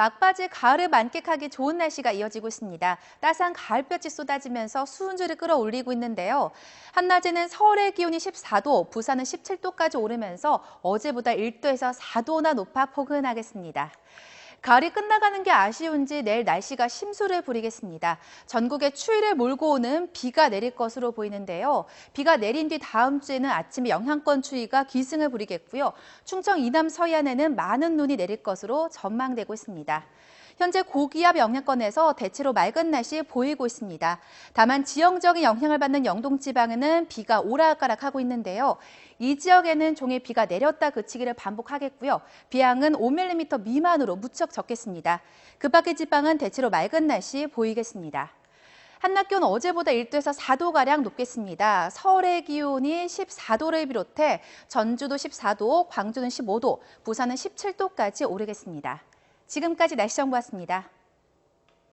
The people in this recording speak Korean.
막바지 가을을 만끽하기 좋은 날씨가 이어지고 있습니다. 따스한 가을볕이 쏟아지면서 수온줄을 끌어올리고 있는데요. 한낮에는 서울의 기온이 14도, 부산은 17도까지 오르면서 어제보다 1도에서 4도나 높아 포근하겠습니다. 가을이 끝나가는 게 아쉬운지 내일 날씨가 심수를 부리겠습니다. 전국에 추위를 몰고 오는 비가 내릴 것으로 보이는데요. 비가 내린 뒤 다음 주에는 아침에 영향권 추위가 기승을 부리겠고요. 충청 이남 서해안에는 많은 눈이 내릴 것으로 전망되고 있습니다. 현재 고기압 영향권에서 대체로 맑은 날씨 보이고 있습니다. 다만 지형적인 영향을 받는 영동 지방에는 비가 오락가락하고 있는데요. 이 지역에는 종일 비가 내렸다 그치기를 반복하겠고요. 비양은 5mm 미만으로 무척 적겠습니다. 그 밖의 지방은 대체로 맑은 날씨 보이겠습니다. 한낮 기온 어제보다 1도에서 4도가량 높겠습니다. 서울의 기온이 14도를 비롯해 전주도 14도, 광주는 15도, 부산은 17도까지 오르겠습니다. 지금까지 날씨 정보였습니다.